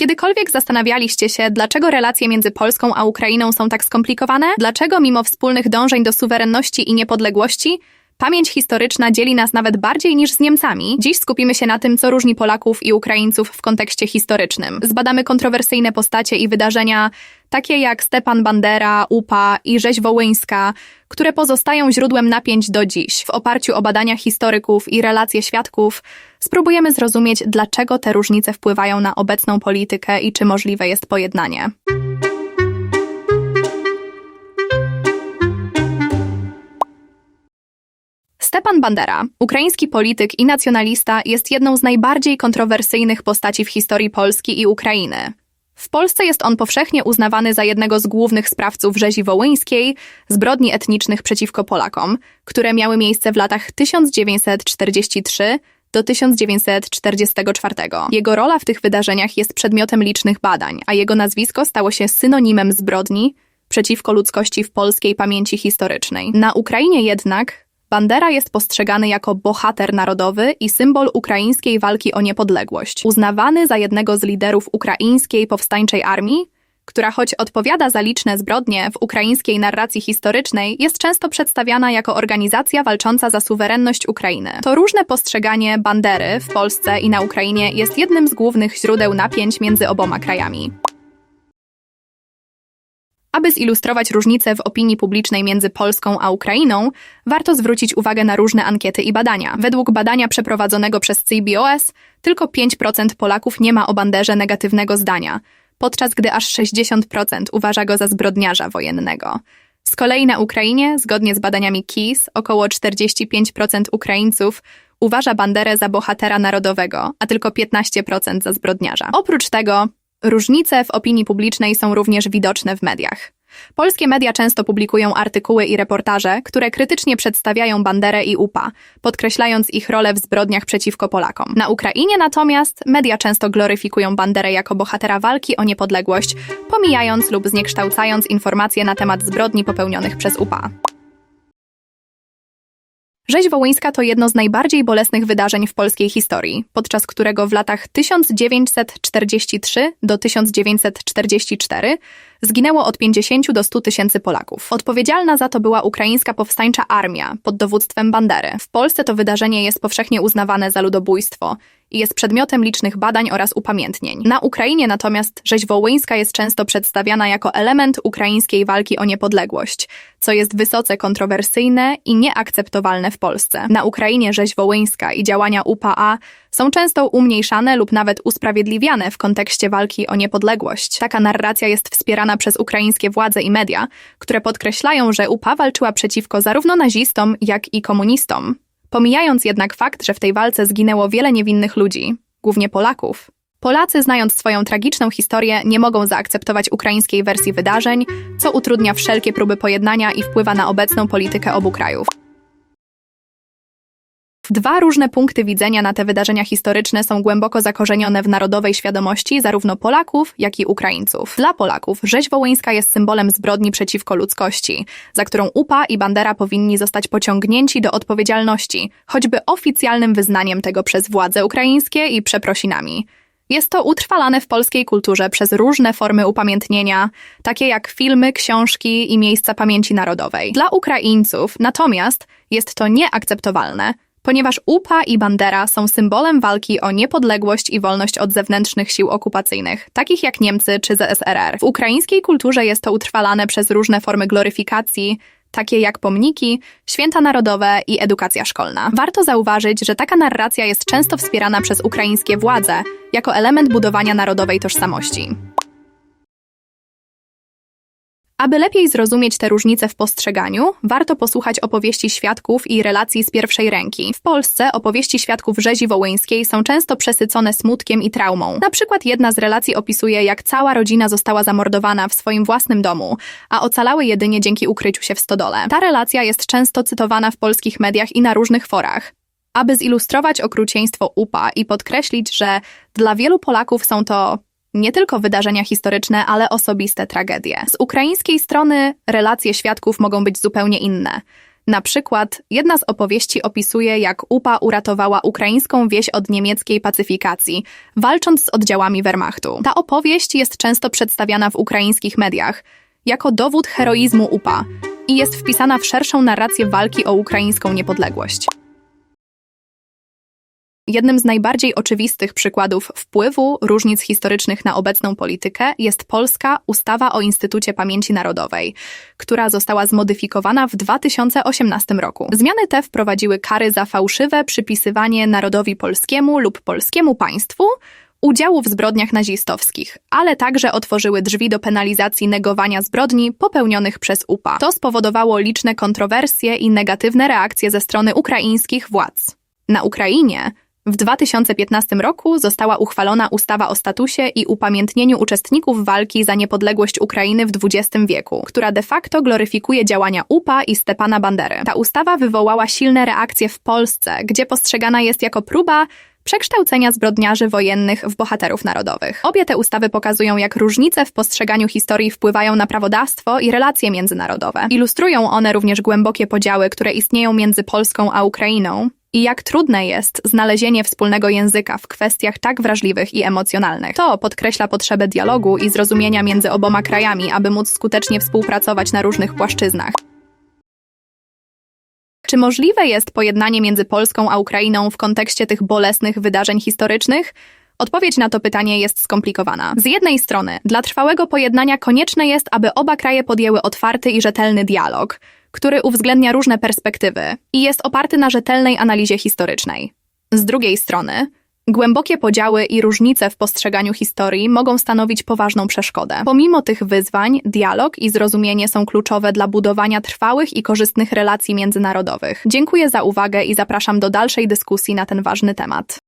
kiedykolwiek zastanawialiście się, dlaczego relacje między Polską a Ukrainą są tak skomplikowane? Dlaczego mimo wspólnych dążeń do suwerenności i niepodległości Pamięć historyczna dzieli nas nawet bardziej niż z Niemcami. Dziś skupimy się na tym, co różni Polaków i Ukraińców w kontekście historycznym. Zbadamy kontrowersyjne postacie i wydarzenia, takie jak Stepan Bandera, UPA i Rzeź Wołyńska, które pozostają źródłem napięć do dziś. W oparciu o badania historyków i relacje świadków spróbujemy zrozumieć, dlaczego te różnice wpływają na obecną politykę i czy możliwe jest pojednanie. Stepan Bandera, ukraiński polityk i nacjonalista, jest jedną z najbardziej kontrowersyjnych postaci w historii Polski i Ukrainy. W Polsce jest on powszechnie uznawany za jednego z głównych sprawców rzezi wołyńskiej, zbrodni etnicznych przeciwko Polakom, które miały miejsce w latach 1943 do 1944. Jego rola w tych wydarzeniach jest przedmiotem licznych badań, a jego nazwisko stało się synonimem zbrodni przeciwko ludzkości w polskiej pamięci historycznej. Na Ukrainie jednak Bandera jest postrzegany jako bohater narodowy i symbol ukraińskiej walki o niepodległość. Uznawany za jednego z liderów ukraińskiej powstańczej armii, która choć odpowiada za liczne zbrodnie w ukraińskiej narracji historycznej, jest często przedstawiana jako organizacja walcząca za suwerenność Ukrainy. To różne postrzeganie Bandery w Polsce i na Ukrainie jest jednym z głównych źródeł napięć między oboma krajami. Aby zilustrować różnice w opinii publicznej między Polską a Ukrainą, warto zwrócić uwagę na różne ankiety i badania. Według badania przeprowadzonego przez CBOS, tylko 5% Polaków nie ma o banderze negatywnego zdania, podczas gdy aż 60% uważa go za zbrodniarza wojennego. Z kolei na Ukrainie, zgodnie z badaniami KIS, około 45% Ukraińców uważa Banderę za bohatera narodowego, a tylko 15% za zbrodniarza. Oprócz tego, Różnice w opinii publicznej są również widoczne w mediach. Polskie media często publikują artykuły i reportaże, które krytycznie przedstawiają Banderę i UPA, podkreślając ich rolę w zbrodniach przeciwko Polakom. Na Ukrainie natomiast media często gloryfikują Banderę jako bohatera walki o niepodległość, pomijając lub zniekształcając informacje na temat zbrodni popełnionych przez UPA. Rzeź Wołyńska to jedno z najbardziej bolesnych wydarzeń w polskiej historii, podczas którego w latach 1943 do 1944 zginęło od 50 do 100 tysięcy Polaków. Odpowiedzialna za to była ukraińska powstańcza armia pod dowództwem Bandery. W Polsce to wydarzenie jest powszechnie uznawane za ludobójstwo i jest przedmiotem licznych badań oraz upamiętnień. Na Ukrainie natomiast rzeź wołyńska jest często przedstawiana jako element ukraińskiej walki o niepodległość, co jest wysoce kontrowersyjne i nieakceptowalne w Polsce. Na Ukrainie rzeź wołyńska i działania UPA są często umniejszane lub nawet usprawiedliwiane w kontekście walki o niepodległość. Taka narracja jest wspierana przez ukraińskie władze i media, które podkreślają, że UPA walczyła przeciwko zarówno nazistom, jak i komunistom. Pomijając jednak fakt, że w tej walce zginęło wiele niewinnych ludzi, głównie Polaków, Polacy, znając swoją tragiczną historię, nie mogą zaakceptować ukraińskiej wersji wydarzeń, co utrudnia wszelkie próby pojednania i wpływa na obecną politykę obu krajów. Dwa różne punkty widzenia na te wydarzenia historyczne są głęboko zakorzenione w narodowej świadomości zarówno Polaków, jak i Ukraińców. Dla Polaków rzeź wołyńska jest symbolem zbrodni przeciwko ludzkości, za którą UPA i Bandera powinni zostać pociągnięci do odpowiedzialności, choćby oficjalnym wyznaniem tego przez władze ukraińskie i przeprosinami. Jest to utrwalane w polskiej kulturze przez różne formy upamiętnienia, takie jak filmy, książki i miejsca pamięci narodowej. Dla Ukraińców natomiast jest to nieakceptowalne, ponieważ UPA i Bandera są symbolem walki o niepodległość i wolność od zewnętrznych sił okupacyjnych, takich jak Niemcy czy ZSRR. W ukraińskiej kulturze jest to utrwalane przez różne formy gloryfikacji, takie jak pomniki, święta narodowe i edukacja szkolna. Warto zauważyć, że taka narracja jest często wspierana przez ukraińskie władze jako element budowania narodowej tożsamości. Aby lepiej zrozumieć te różnice w postrzeganiu, warto posłuchać opowieści świadków i relacji z pierwszej ręki. W Polsce opowieści świadków rzezi wołyńskiej są często przesycone smutkiem i traumą. Na przykład jedna z relacji opisuje, jak cała rodzina została zamordowana w swoim własnym domu, a ocalały jedynie dzięki ukryciu się w stodole. Ta relacja jest często cytowana w polskich mediach i na różnych forach. Aby zilustrować okrucieństwo UPA i podkreślić, że dla wielu Polaków są to nie tylko wydarzenia historyczne, ale osobiste tragedie. Z ukraińskiej strony relacje świadków mogą być zupełnie inne. Na przykład, jedna z opowieści opisuje, jak UPA uratowała ukraińską wieś od niemieckiej pacyfikacji, walcząc z oddziałami Wehrmachtu. Ta opowieść jest często przedstawiana w ukraińskich mediach jako dowód heroizmu UPA i jest wpisana w szerszą narrację walki o ukraińską niepodległość. Jednym z najbardziej oczywistych przykładów wpływu różnic historycznych na obecną politykę jest polska Ustawa o Instytucie Pamięci Narodowej, która została zmodyfikowana w 2018 roku. Zmiany te wprowadziły kary za fałszywe przypisywanie narodowi polskiemu lub polskiemu państwu udziału w zbrodniach nazistowskich, ale także otworzyły drzwi do penalizacji negowania zbrodni popełnionych przez UPA. To spowodowało liczne kontrowersje i negatywne reakcje ze strony ukraińskich władz. Na Ukrainie w 2015 roku została uchwalona ustawa o statusie i upamiętnieniu uczestników walki za niepodległość Ukrainy w XX wieku, która de facto gloryfikuje działania UPA i Stepana Bandery. Ta ustawa wywołała silne reakcje w Polsce, gdzie postrzegana jest jako próba przekształcenia zbrodniarzy wojennych w bohaterów narodowych. Obie te ustawy pokazują, jak różnice w postrzeganiu historii wpływają na prawodawstwo i relacje międzynarodowe. Ilustrują one również głębokie podziały, które istnieją między Polską a Ukrainą, i jak trudne jest znalezienie wspólnego języka w kwestiach tak wrażliwych i emocjonalnych. To podkreśla potrzebę dialogu i zrozumienia między oboma krajami, aby móc skutecznie współpracować na różnych płaszczyznach. Czy możliwe jest pojednanie między Polską a Ukrainą w kontekście tych bolesnych wydarzeń historycznych? Odpowiedź na to pytanie jest skomplikowana. Z jednej strony, dla trwałego pojednania konieczne jest, aby oba kraje podjęły otwarty i rzetelny dialog, który uwzględnia różne perspektywy i jest oparty na rzetelnej analizie historycznej. Z drugiej strony, głębokie podziały i różnice w postrzeganiu historii mogą stanowić poważną przeszkodę. Pomimo tych wyzwań, dialog i zrozumienie są kluczowe dla budowania trwałych i korzystnych relacji międzynarodowych. Dziękuję za uwagę i zapraszam do dalszej dyskusji na ten ważny temat.